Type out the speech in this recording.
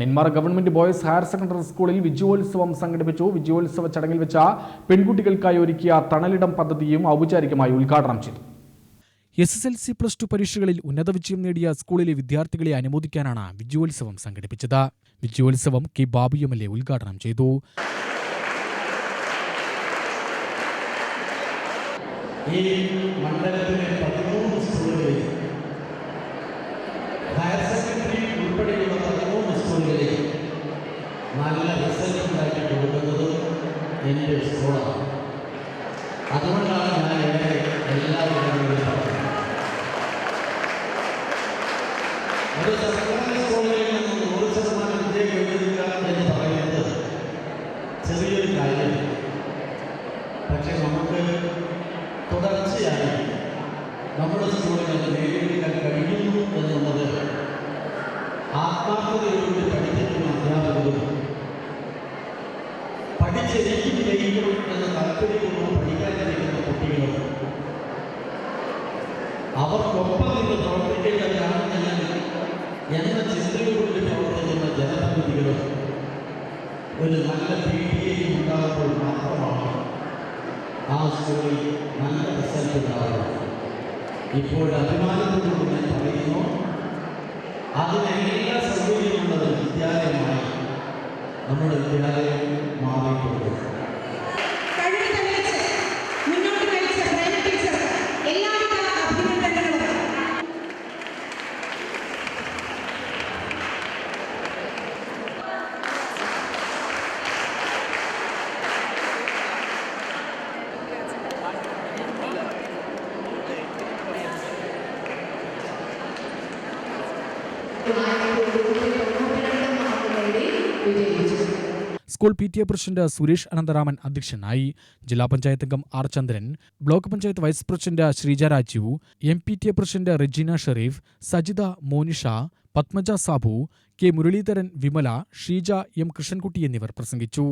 Nenmara government boys higher secondary സ്കൂളിൽ വിജയോത്സവം സംഘടിപ്പിച്ചു. വിജയോത്സവ ചടങ്ങിൽ വെച്ച പെൺകുട്ടികൾക്കായി ഒരുക്കിയ തണലിടം പദ്ധതിയും ഔപചാരികമായി ഉദ്ഘാടനം ചെയ്തു. S S L C plus two പരീക്ഷകളിൽ ഉന്നത വിജയം നേടിയ സ്കൂളിലെ വിദ്യാർത്ഥികളെ അനുമോദിക്കാനാണ് വിജയോത്സവം സംഘടിപ്പിച്ചത്. വിജയോത്സവം K Babu M L A ഉദ്ഘാടനം ചെയ്തു. ഈ മണ്ഡലത്തിലെ പതിമൂന്ന് സ്കൂളുകളിൽ ഹയർ സെക്കൻഡറി ഉൾപ്പെടെയുള്ള പതിമൂന്ന് സ്കൂളുകളിൽ നല്ല റിസൾട്ട് ഉണ്ടാക്കി കൊടുക്കുന്നത് എന്റെ സ്കൂളാണ്. അതുകൊണ്ടാണ് ഞാൻ എന്റെ എല്ലാ പറഞ്ഞത്. ഒരു സർക്കാർ സ്കൂളുകളിൽ നിന്ന് നൂറ് ശതമാനം വിജയം എഴുതുക എന്ന് പറയുന്നത് ചെറിയൊരു കാര്യമാണ് പക്ഷേ നമുക്ക് അവർക്കൊപ്പം നിന്ന് പ്രവർത്തിക്കേണ്ടവരാണ് ഞാൻ എന്ന ചിന്തയോടുകൂടി പ്രവർത്തിക്കുന്ന ജനപ്രതിനിധികളും ഒരു നല്ല പി ടി എ ഉണ്ടാകുമ്പോൾ മാത്രമാണ് ആ സ്കൂളിൽ നല്ല റിസൾട്ട് ഉണ്ടാവുക ഇപ്പോൾ അഭിമാനത്തോടുകൂടി ഞാൻ പറയുന്നു അതിനെല്ലാ സൗകര്യമുള്ളത് വിദ്യാലയമായി നമ്മുടെ വിദ്യാലയം മാറിയിട്ടുണ്ട് school P T A president Suresh Anantharaman അധ്യക്ഷനായി ജില്ലാ പഞ്ചായത്ത് അംഗം R Chandran block panchayat vice president Sreeja Raju M P T A president Regina Sherif Sajitha Monisha Padmaja Sabu K Muraleedharan Vimala Sheeja M Krishnankutty എന്നിവർ പ്രസംഗിച്ചു.